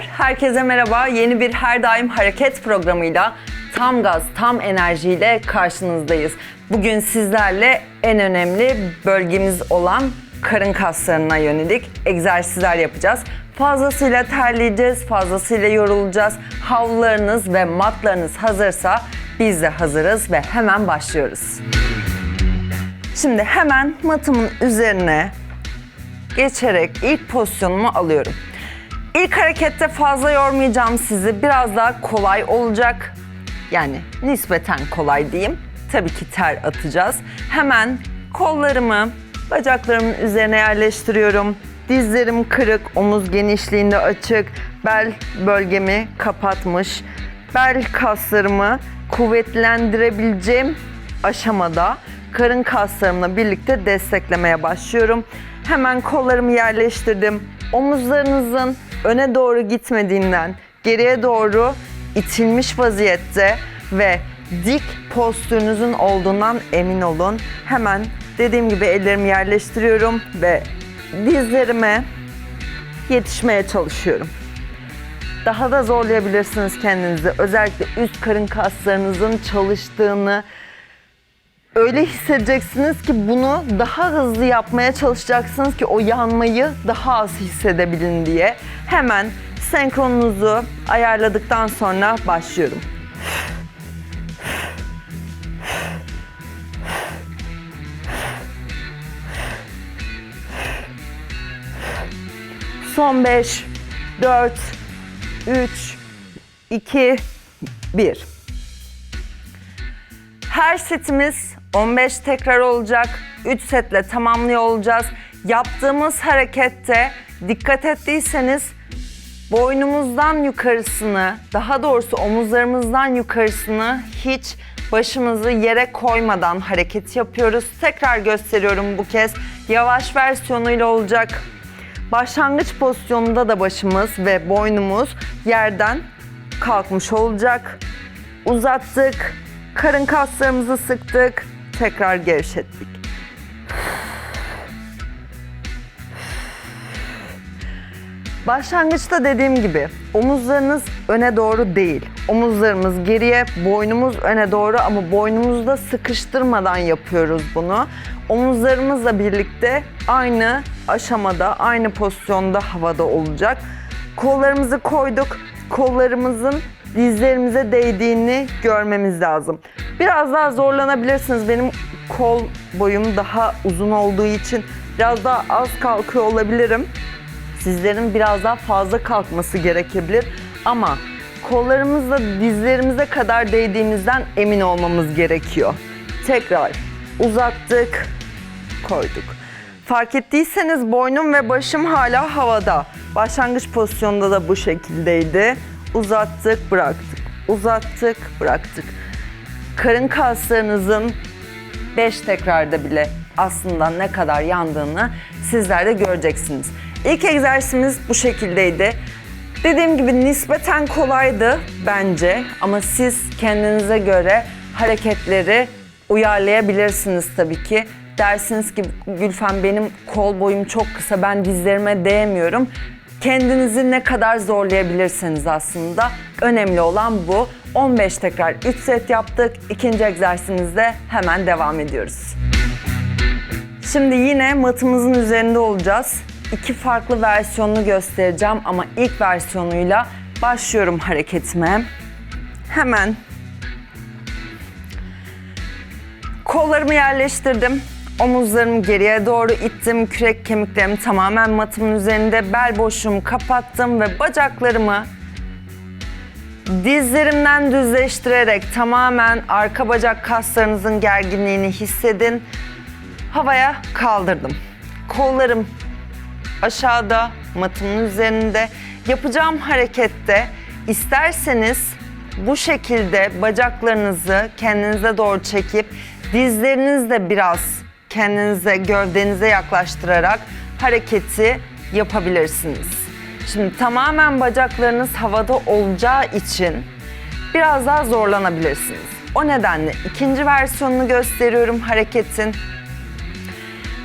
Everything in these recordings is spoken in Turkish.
İzleyiciler, herkese merhaba. Yeni bir Her Daim Hareket programıyla tam gaz, tam enerjiyle karşınızdayız. Bugün sizlerle en önemli bölgemiz olan karın kaslarına yönelik egzersizler yapacağız. Fazlasıyla terleyeceğiz, fazlasıyla yorulacağız. Havlularınız ve matlarınız hazırsa biz de hazırız ve hemen başlıyoruz. Şimdi hemen matımın üzerine geçerek ilk pozisyonumu alıyorum. İlk harekette fazla yormayacağım sizi. Biraz daha kolay olacak. Yani nispeten kolay diyeyim. Tabii ki ter atacağız. Hemen kollarımı bacaklarımın üzerine yerleştiriyorum. Dizlerim kırık, omuz genişliğinde açık. Bel bölgemi kapatmış. Bel kaslarımı kuvvetlendirebileceğim aşamada karın kaslarımla birlikte desteklemeye başlıyorum. Hemen kollarımı yerleştirdim. Omuzlarınızın öne doğru gitmediğinden, geriye doğru itilmiş vaziyette ve dik postürünüzün olduğundan emin olun. Hemen dediğim gibi ellerimi yerleştiriyorum ve dizlerime yetişmeye çalışıyorum. Daha da zorlayabilirsiniz kendinizi. Özellikle üst karın kaslarınızın çalıştığını öyle hissedeceksiniz ki bunu daha hızlı yapmaya çalışacaksınız ki o yanmayı daha az hissedebilin diye. Hemen senkronunuzu ayarladıktan sonra başlıyorum. Son 5, 4, 3, 2, 1. Her setimiz 15 tekrar olacak. 3 setle tamamlıyor olacağız. Yaptığımız harekette dikkat ettiyseniz boynumuzdan yukarısını, daha doğrusu omuzlarımızdan yukarısını hiç başımızı yere koymadan hareket yapıyoruz. Tekrar gösteriyorum bu kez. Yavaş versiyonuyla olacak. Başlangıç pozisyonunda da başımız ve boynumuz yerden kalkmış olacak. Uzattık. Karın kaslarımızı sıktık. Tekrar gevşettik. Başlangıçta dediğim gibi omuzlarınız öne doğru değil. Omuzlarımız geriye, boynumuz öne doğru ama boynumuzda sıkıştırmadan yapıyoruz bunu. Omuzlarımızla birlikte aynı aşamada, aynı pozisyonda havada olacak. Kollarımızı koyduk. Kollarımızın dizlerimize değdiğini görmemiz lazım. Biraz daha zorlanabilirsiniz. Benim kol boyum daha uzun olduğu için biraz daha az kalkıyor olabilirim. Sizlerin biraz daha fazla kalkması gerekebilir ama kollarımızla dizlerimize kadar değdiğimizden emin olmamız gerekiyor. Tekrar uzattık, koyduk. Fark ettiyseniz boynum ve başım hala havada. Başlangıç pozisyonunda da bu şekildeydi. Uzattık, bıraktık. Uzattık, bıraktık. Karın kaslarınızın 5 tekrarda bile aslında ne kadar yandığını sizler de göreceksiniz. İlk egzersizimiz bu şekildeydi. Dediğim gibi nispeten kolaydı bence ama siz kendinize göre hareketleri uyarlayabilirsiniz tabii ki. Dersiniz ki Gülfem benim kol boyum çok kısa ben dizlerime değmiyorum. Kendinizi ne kadar zorlayabilirsiniz aslında. Önemli olan bu. 15 tekrar 3 set yaptık. İkinci egzersizimizde hemen devam ediyoruz. Şimdi yine matımızın üzerinde olacağız. İki farklı versiyonunu göstereceğim ama ilk versiyonuyla başlıyorum hareketime. Hemen kollarımı yerleştirdim. Omuzlarımı geriye doğru ittim. Kürek kemiklerim tamamen matımın üzerinde. Bel boşluğumu kapattım ve bacaklarımı dizlerimden düzleştirerek tamamen arka bacak kaslarınızın gerginliğini hissedin. Havaya kaldırdım. Kollarım aşağıda matımın üzerinde. Yapacağım harekette isterseniz bu şekilde bacaklarınızı kendinize doğru çekip dizlerinizle biraz kendinize, gövdenize yaklaştırarak hareketi yapabilirsiniz. Şimdi tamamen bacaklarınız havada olacağı için biraz daha zorlanabilirsiniz. O nedenle ikinci versiyonunu gösteriyorum hareketin.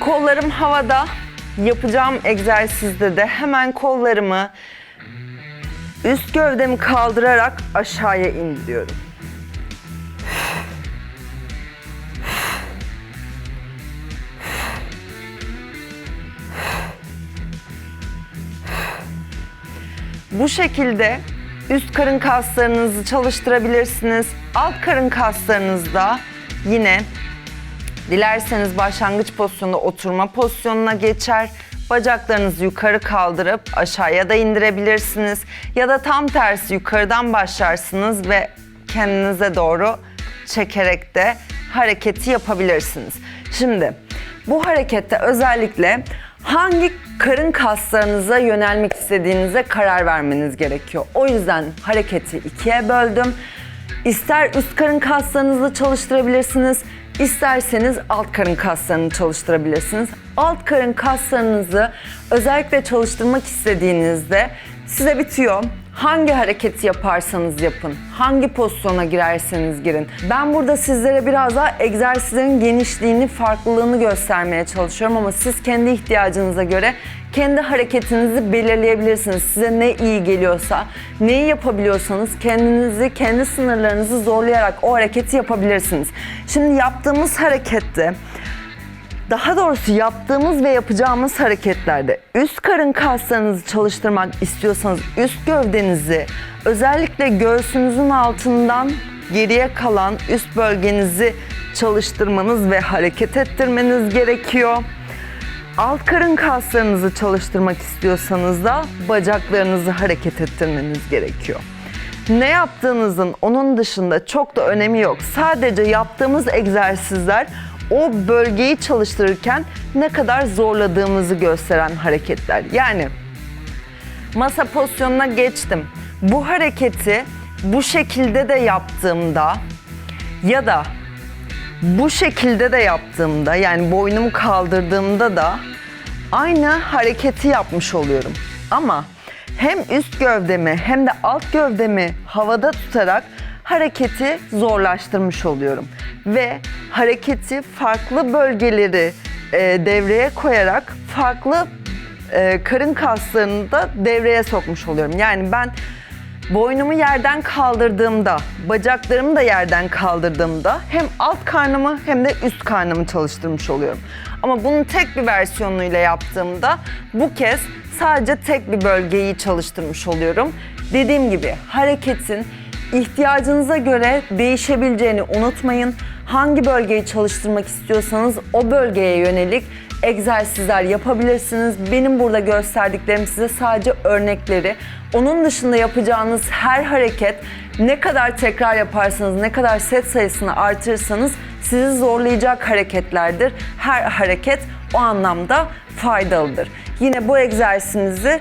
Kollarım havada. Yapacağım egzersizde de hemen kollarımı Üst gövdemi kaldırarak aşağıya indiriyorum. Bu şekilde üst karın kaslarınızı çalıştırabilirsiniz. Alt karın kaslarınızda yine dilerseniz başlangıç pozisyonunda oturma pozisyonuna geçer. Bacaklarınızı yukarı kaldırıp aşağıya da indirebilirsiniz. Ya da tam tersi yukarıdan başlarsınız ve kendinize doğru çekerek de hareketi yapabilirsiniz. Şimdi bu harekette özellikle hangi karın kaslarınıza yönelmek istediğinize karar vermeniz gerekiyor. O yüzden hareketi ikiye böldüm. İster üst karın kaslarınızı çalıştırabilirsiniz, isterseniz alt karın kaslarını çalıştırabilirsiniz. Alt karın kaslarınızı özellikle çalıştırmak istediğinizde size bitiyor. Hangi hareketi yaparsanız yapın, hangi pozisyona girerseniz girin. Ben burada sizlere biraz daha egzersizlerin genişliğini, farklılığını göstermeye çalışıyorum ama siz kendi ihtiyacınıza göre kendi hareketinizi belirleyebilirsiniz. Size ne iyi geliyorsa, neyi yapabiliyorsanız kendinizi, kendi sınırlarınızı zorlayarak o hareketi yapabilirsiniz. Şimdi yaptığımız harekette daha doğrusu yaptığımız ve yapacağımız hareketlerde üst karın kaslarınızı çalıştırmak istiyorsanız üst gövdenizi özellikle göğsünüzün altından geriye kalan üst bölgenizi çalıştırmanız ve hareket ettirmeniz gerekiyor. Alt karın kaslarınızı çalıştırmak istiyorsanız da bacaklarınızı hareket ettirmeniz gerekiyor. Ne yaptığınızın onun dışında çok da önemi yok. Sadece yaptığımız egzersizler o bölgeyi çalıştırırken ne kadar zorladığımızı gösteren hareketler. Yani masa pozisyonuna geçtim. Bu hareketi bu şekilde de yaptığımda ya da bu şekilde de yaptığımda yani boynumu kaldırdığımda da aynı hareketi yapmış oluyorum. Ama hem üst gövdemi hem de alt gövdemi havada tutarak hareketi zorlaştırmış oluyorum. Ve hareketi farklı bölgeleri e, devreye koyarak farklı e, karın kaslarını da devreye sokmuş oluyorum. Yani ben boynumu yerden kaldırdığımda, bacaklarımı da yerden kaldırdığımda hem alt karnımı hem de üst karnımı çalıştırmış oluyorum. Ama bunun tek bir versiyonuyla yaptığımda bu kez sadece tek bir bölgeyi çalıştırmış oluyorum. Dediğim gibi hareketin ihtiyacınıza göre değişebileceğini unutmayın. Hangi bölgeyi çalıştırmak istiyorsanız o bölgeye yönelik egzersizler yapabilirsiniz. Benim burada gösterdiklerim size sadece örnekleri. Onun dışında yapacağınız her hareket ne kadar tekrar yaparsanız, ne kadar set sayısını artırırsanız sizi zorlayacak hareketlerdir. Her hareket o anlamda faydalıdır. Yine bu egzersizinizi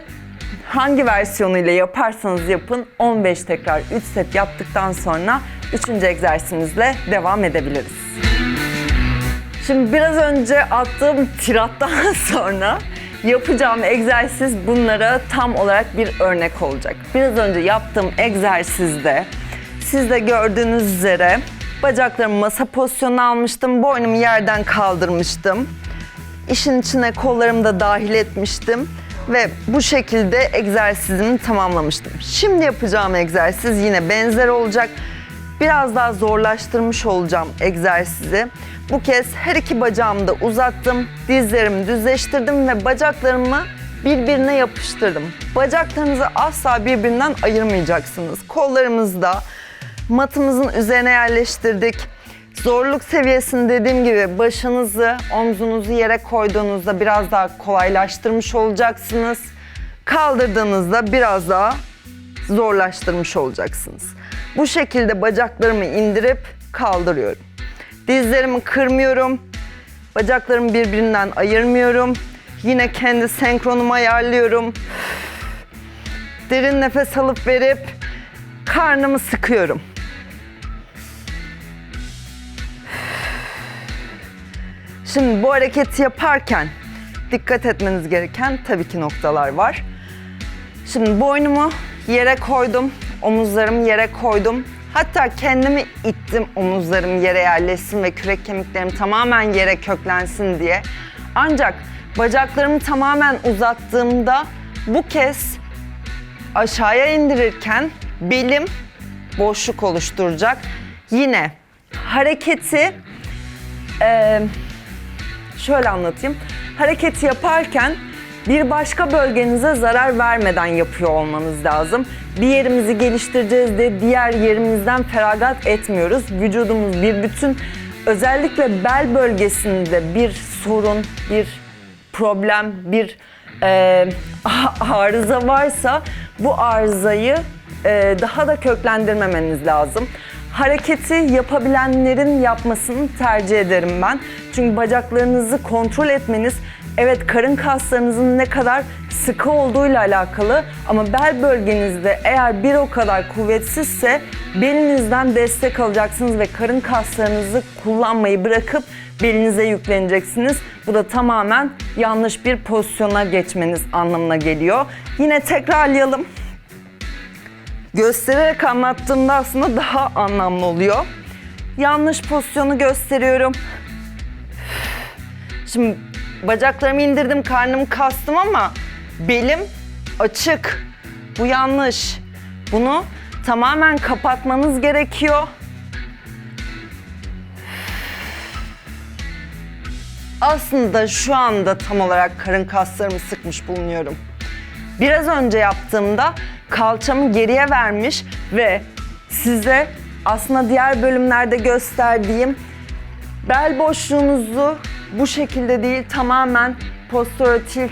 hangi versiyonuyla yaparsanız yapın 15 tekrar 3 set yaptıktan sonra 3. egzersizimizle devam edebiliriz. Şimdi biraz önce attığım tirattan sonra yapacağım egzersiz bunlara tam olarak bir örnek olacak. Biraz önce yaptığım egzersizde siz de gördüğünüz üzere bacaklarımı masa pozisyonuna almıştım, boynumu yerden kaldırmıştım. İşin içine kollarımı da dahil etmiştim ve bu şekilde egzersizimi tamamlamıştım. Şimdi yapacağım egzersiz yine benzer olacak. Biraz daha zorlaştırmış olacağım egzersizi. Bu kez her iki bacağımı da uzattım, dizlerimi düzleştirdim ve bacaklarımı birbirine yapıştırdım. Bacaklarınızı asla birbirinden ayırmayacaksınız. Kollarımızı da matımızın üzerine yerleştirdik. Zorluk seviyesini dediğim gibi başınızı, omzunuzu yere koyduğunuzda biraz daha kolaylaştırmış olacaksınız. Kaldırdığınızda biraz daha zorlaştırmış olacaksınız. Bu şekilde bacaklarımı indirip kaldırıyorum. Dizlerimi kırmıyorum. Bacaklarımı birbirinden ayırmıyorum. Yine kendi senkronumu ayarlıyorum. Derin nefes alıp verip karnımı sıkıyorum. Şimdi bu hareketi yaparken dikkat etmeniz gereken tabii ki noktalar var. Şimdi boynumu yere koydum, omuzlarımı yere koydum. Hatta kendimi ittim omuzlarım yere yerleşsin ve kürek kemiklerim tamamen yere köklensin diye. Ancak bacaklarımı tamamen uzattığımda bu kez aşağıya indirirken belim boşluk oluşturacak. Yine hareketi eee, şöyle anlatayım. Hareketi yaparken bir başka bölgenize zarar vermeden yapıyor olmanız lazım. Bir yerimizi geliştireceğiz de diğer yerimizden feragat etmiyoruz. Vücudumuz bir bütün. Özellikle bel bölgesinde bir sorun, bir problem, bir e, arıza varsa bu arızayı e, daha da köklendirmemeniz lazım. Hareketi yapabilenlerin yapmasını tercih ederim ben. Çünkü bacaklarınızı kontrol etmeniz evet karın kaslarınızın ne kadar sıkı olduğuyla alakalı ama bel bölgenizde eğer bir o kadar kuvvetsizse belinizden destek alacaksınız ve karın kaslarınızı kullanmayı bırakıp belinize yükleneceksiniz. Bu da tamamen yanlış bir pozisyona geçmeniz anlamına geliyor. Yine tekrarlayalım göstererek anlattığımda aslında daha anlamlı oluyor. Yanlış pozisyonu gösteriyorum. Şimdi bacaklarımı indirdim, karnımı kastım ama belim açık. Bu yanlış. Bunu tamamen kapatmanız gerekiyor. Aslında şu anda tam olarak karın kaslarımı sıkmış bulunuyorum. Biraz önce yaptığımda kalçamı geriye vermiş ve size aslında diğer bölümlerde gösterdiğim bel boşluğunuzu bu şekilde değil tamamen posterior tilt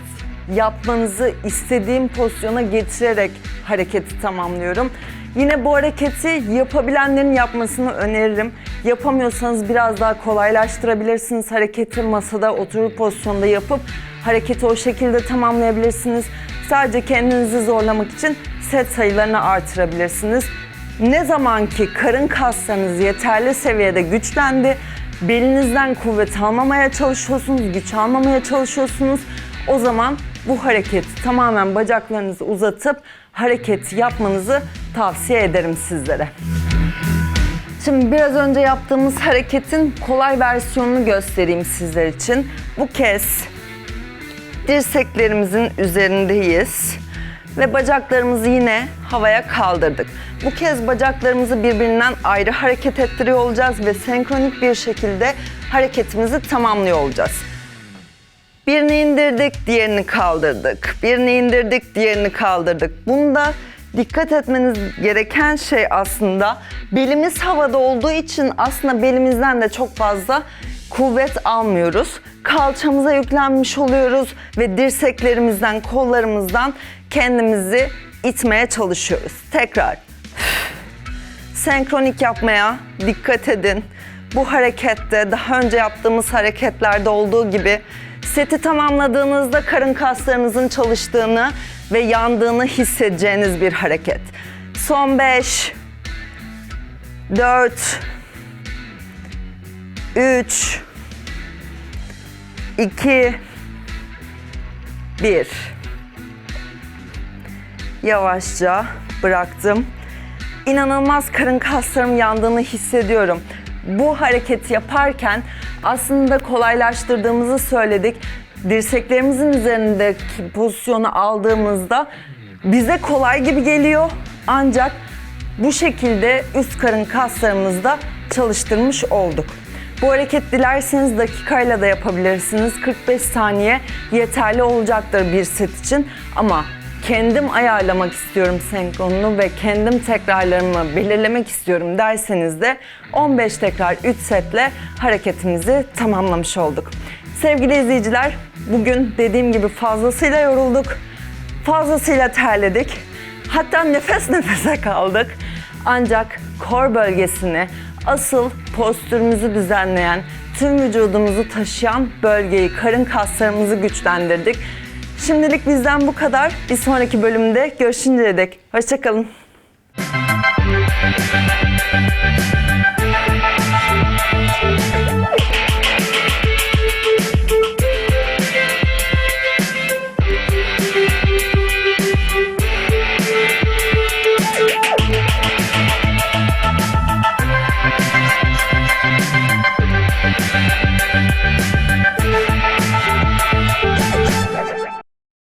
yapmanızı istediğim pozisyona getirerek hareketi tamamlıyorum. Yine bu hareketi yapabilenlerin yapmasını öneririm. Yapamıyorsanız biraz daha kolaylaştırabilirsiniz. Hareketi masada oturup pozisyonda yapıp hareketi o şekilde tamamlayabilirsiniz. Sadece kendinizi zorlamak için set sayılarını artırabilirsiniz. Ne zaman ki karın kaslarınız yeterli seviyede güçlendi, belinizden kuvvet almamaya çalışıyorsunuz, güç almamaya çalışıyorsunuz. O zaman bu hareketi tamamen bacaklarınızı uzatıp hareket yapmanızı tavsiye ederim sizlere. Şimdi biraz önce yaptığımız hareketin kolay versiyonunu göstereyim sizler için. Bu kez dirseklerimizin üzerindeyiz ve bacaklarımızı yine havaya kaldırdık. Bu kez bacaklarımızı birbirinden ayrı hareket ettiriyor olacağız ve senkronik bir şekilde hareketimizi tamamlıyor olacağız. Birini indirdik, diğerini kaldırdık. Birini indirdik, diğerini kaldırdık. Bunda dikkat etmeniz gereken şey aslında belimiz havada olduğu için aslında belimizden de çok fazla kuvvet almıyoruz. Kalçamıza yüklenmiş oluyoruz ve dirseklerimizden, kollarımızdan kendimizi itmeye çalışıyoruz. Tekrar. Senkronik yapmaya dikkat edin. Bu harekette daha önce yaptığımız hareketlerde olduğu gibi seti tamamladığınızda karın kaslarınızın çalıştığını ve yandığını hissedeceğiniz bir hareket. Son 5 4 3 2 1 Yavaşça bıraktım. İnanılmaz karın kaslarım yandığını hissediyorum. Bu hareketi yaparken aslında kolaylaştırdığımızı söyledik. Dirseklerimizin üzerindeki pozisyonu aldığımızda bize kolay gibi geliyor. Ancak bu şekilde üst karın kaslarımızda çalıştırmış olduk. Bu hareket dilerseniz dakikayla da yapabilirsiniz. 45 saniye yeterli olacaktır bir set için ama kendim ayarlamak istiyorum senkronunu ve kendim tekrarlarımı belirlemek istiyorum derseniz de 15 tekrar 3 setle hareketimizi tamamlamış olduk. Sevgili izleyiciler, bugün dediğim gibi fazlasıyla yorulduk, fazlasıyla terledik, hatta nefes nefese kaldık. Ancak kor bölgesini, asıl postürümüzü düzenleyen, tüm vücudumuzu taşıyan bölgeyi, karın kaslarımızı güçlendirdik. Şimdilik bizden bu kadar. Bir sonraki bölümde görüşünceye dek. Hoşçakalın.